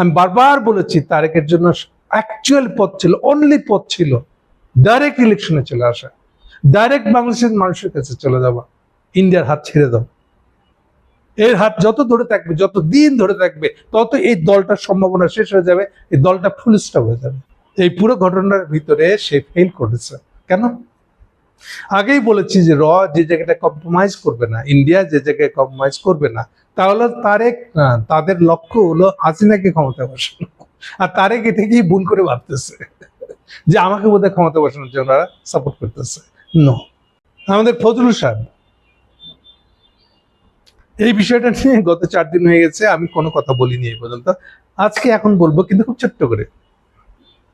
আমি বারবার বলেছি, তারেকের জন্য অ্যাকচুয়াল পথ ছিল অনলি পথ ছিল ডাইরেক্ট ইলেকশনে চলে আসা। ডাইরেক্ট বাংলাদেশের মানুষের কাছে চলে যাওয়া, ইন্ডিয়ার হাত ছেড়ে দাও। এর হাত যত ধরে থাকবে, যত দিন ধরে থাকবে, তত এই দলটার সম্ভাবনা শেষ হয়ে যাবে, এই দলটা ফুল স্টপ হয়ে যাবে। এই পুরো ঘটনার ভিতরে সে ফেল করেছে। কেন? আগেই বলেছি যে র যে জায়গাটা কম্প্রোমাইজ করবে না ইন্ডিয়া যে জায়গায় কম্প্রোমাইজ করবে না, তাহলে তারেক তাদের লক্ষ্য হলো হাসিনাকে ক্ষমতা বসানো। আর তারেক এটাকেই ভুল করে ভাবতেছে, যে আমাকে বোধহয় ক্ষমতা বসানোর জন্য সাপোর্ট করতেছে। নো আমাদের ফজলুল সাহেব, এই বিষয়টা নিয়ে গত চার দিন হয়ে গেছে, আমি কোনো কথা বলিনি এই পর্যন্ত। আজকে এখন বলব, কিন্তু খুব ছোট্ট করে।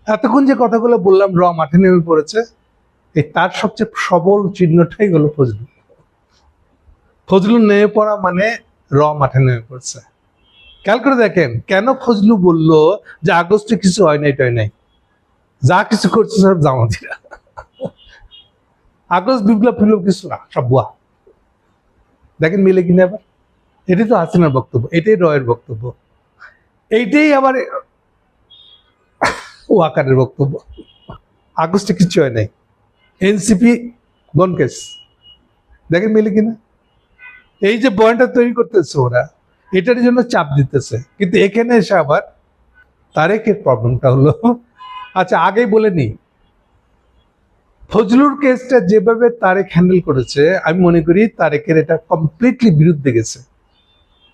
এতক্ষণ যে কথাগুলো বললাম, র মাঠে নেমে পড়েছে। এই তার সবচেয়ে সবল চিহ্নটাই হলো ফজলুল ফজলুল নেমে পড়া মানে র মাঠে নেমে পড়ছে। খেয়াল করে দেখেন, কেন ফজলু বলল যে আগস্টে কিছু হয় নাই, টয় নাই? যা কিছু করছে সব জামাতিরা। আগস্ট, বিপ্লব ফিপ্লব কিছু না, সব বুয়া দেখেন মিলে কিনা আবার এটাই তো হাসিনার বক্তব্য, এটাই রয়ের বক্তব্য। এইটাই আবার ওয়াকারের বক্তব্য। আগস্টে কিছু হয় নাই। এনসিপি গনকেস দেখেন মিলে কিনা? এই যে বয়ানটা তৈরি করতেছে ওরা, এটার জন্য চাপ দিতেছে। কিন্তু এখানে এসে আবার তারেকের প্রবলেমটা হলো। আচ্ছা আগেই বলে নিই। ফজলুর কেসটা যেভাবে তারেক হ্যান্ডেল করেছে, আমি মনে করি তারেকের এটা কমপ্লিটলি বিরুদ্ধে গেছে।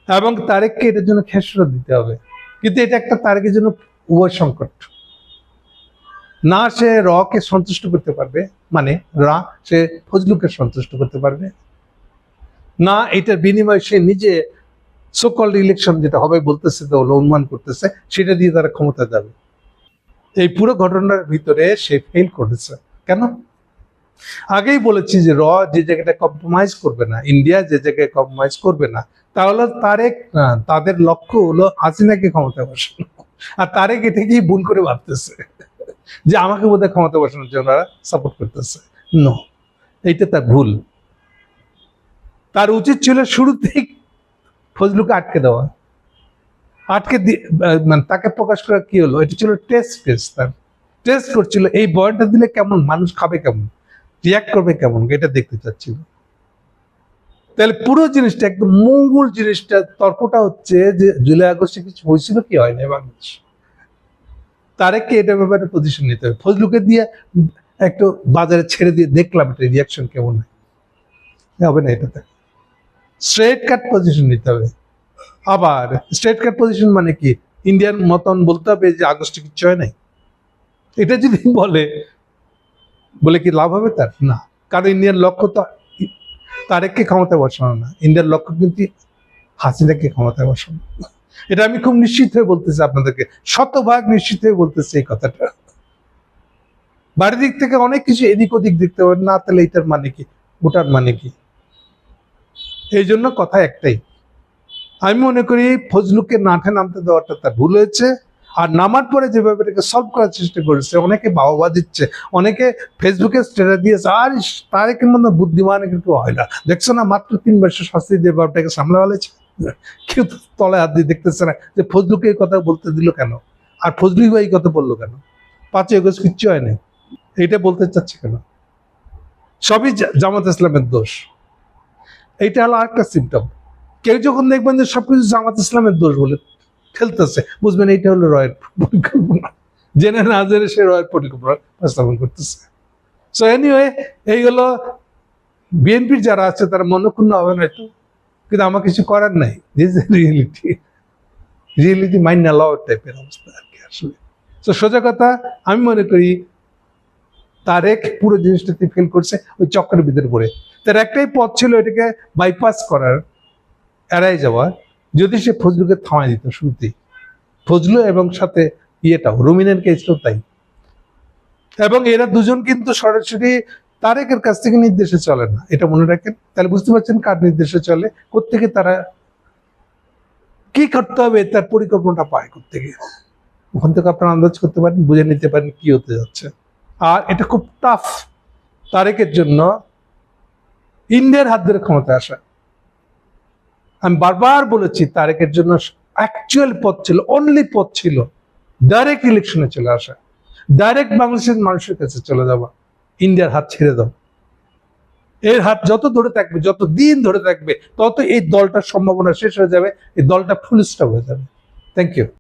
এবং তারেককে এটার জন্য খেসরত দিতে হবে। কিন্তু এটা একটা তারেকের জন্য উভয় সংকট। না সে রকে সন্তুষ্ট করতে পারবে মানে রা সে ফজলুকে সন্তুষ্ট করতে পারবে। না, এটার বিনিময়ে সে নিজে সকল ইলেকশন যেটা হবে বলতেছে তো অনুমান করতেছে, সেটা দিয়ে তারা ক্ষমতা যাবে। এই পুরো ঘটনার ভিতরে সে ফেল করেছে। কেন? আগেই বলেছি যে র যে জায়গাটা কম্প্রোমাইজ করবে না ইন্ডিয়া যে জায়গায় কম্প্রোমাইজ করবে না, তাহলে তারেক তাদের লক্ষ্য হলো হাসিনাকে ক্ষমতা বসানো। আর তারেক এটাকেই ভুল করে ভাবতেছে। যে আমাকে বোধহয় ক্ষমতা বসানোর জন্য সাপোর্ট করতেছে। নো এইটা তার ভুল। তার উচিত ছিল শুরুতেই ফজলুকে আটকে দেওয়া। আটকে মানে তাকে প্রকাশ করা কি হলো? এটা ছিল টেস্ট কেস তার। টেস্ট করছিল এই বয়টা দিলে কেমন, মানুষ খাবে কেমন রিয়াক্ট করবে কেমন, এটা দেখতে চাচ্ছিল। তাহলে পুরো জিনিসটা একদম মঙ্গল জিনিসটা তর্কটা হচ্ছে যে জুলাই আগস্টে কিছু হয়েছিল কি হয় না বাংলাদেশ? তারেককে এটা ব্যাপারে পজিশন নিতে হবে। ফজলুকে দিয়ে একটু বাজারে ছেড়ে দিয়ে দেখলাম এটা রিয়াকশন কেমন হয়। হবে না এটাতে। স্ট্রেট কাট পজিশন নিতে হবে। আবার স্ট্রেট কাট পজিশন মানে কি? ইন্ডিয়ান মতন বলতে হবে যে আগস্টে কিচ্ছু হয় নাই। এটা যদি বলে বলে কি লাভ হবে তার? না। কারণ ইন্ডিয়ার লক্ষ্য তো তারেককে ক্ষমতায় বসানো না। ইন্ডিয়ার লক্ষ্য কিন্তু হাসিনাকে ক্ষমতায় বসানো। এটা আমি খুব নিশ্চিত হয়ে বলতেছি আপনাদেরকে। শতভাগ নিশ্চিত হয়ে বলতেছি এই কথাটা। বাড়ির দিক থেকে অনেক কিছু এদিক ওদিক দেখতে হবে। না, তাহলে এটার মানে কি? ওটার মানে কি? এই জন্য কথা একটাই। আমি মনে করি ফজলুকে নাঠে নামতে দেওয়াটা তার ভুল হয়েছে। আর নামার পরে যেভাবে এটাকে সলভ করার চেষ্টা করেছে, অনেকে বাহবা দিচ্ছে, অনেকে ফেসবুকে স্টেটাস দিয়েছে আর তার কিন্তু বুদ্ধিমান কিন্তু হয় না। দেখছ না, মাত্র তিন বছর শাস্তি দিয়ে বাবটাকে সামলে ফেলেছে কেউ তো তলায় হাত দিয়ে দেখতেছে না যে ফজলুকে এই কথা বলতে দিল কেন? আর ফজলুই বা এই কথা বলল কেন? পাঁচই আগস্ট কিচ্ছু হয় নাই। এইটা বলতে চাচ্ছে কেন? সবই জামাত ইসলামের দোষ। এইটা হলো আরেকটা সিমটম কেউ যখন দেখবেন যে সবকিছু জামাত ইসলামের দোষ বলে খেলতেছে বুঝবেন এইটা হলো রয়ের পরিকল্পনা। জেনে না জেনে সে রয়ের পরিকল্পনা বাস্তবায়ন করতেছে। সো এনিওয়ে এই হলো বিএনপির যারা আছে, তারা মনক্ষুণ্ণ হবে না একটু কিন্তু আমার কিছু করার নাই। দিস রিয়েলিটি রিয়েলিটি মাইন্ড না লওয়ার টাইপের অবস্থা আর কি আসলে। তো সোজা কথা, আমি মনে করি তারেক পুরো জিনিসটাতে ফেল করছে ওই চক্রের ভিতরে পড়ে। তার একটাই পথ ছিল এটাকে বাইপাস করার, এড়াই যাওয়ার যদি সে ফজলুকে থামাই দিত শুরুতেই। ফজলু এবং সাথে ইয়েটাও রুমিনের কেসটাও তাই। এবং এরা দুজন কিন্তু সরাসরি তারেকের কাছ থেকে নির্দেশে চলে না, এটা মনে রাখেন। তাহলে বুঝতে পারছেন কার নির্দেশে চলে, কোত্থেকে তারা কি করতে হবে, তার পরিকল্পনাটা পায় কোত্থেকে। ওখান থেকে আপনারা আন্দাজ করতে পারেন, বুঝে নিতে পারেন কি হতে যাচ্ছে। আর এটা খুব টাফ তারেকের জন্য ইন্ডিয়ার হাত ধরে ক্ষমতা আসা। আমি বারবার বলেছি, তারেকের জন্য অ্যাকচুয়াল পথ ছিল অনলি পথ ছিল ডাইরেক্ট ইলেকশনে চলে আসা। ডাইরেক্ট বাংলাদেশের মানুষের কাছে চলে যাওয়া। ইন্ডিয়ার হাত ছেড়ে দাও। এর হাত যত ধরে থাকবে, যত দিন ধরে থাকবে তত এই দলটার সম্ভাবনা শেষ হয়ে যাবে, এই দলটা ফুল স্টপ হয়ে যাবে। Thank you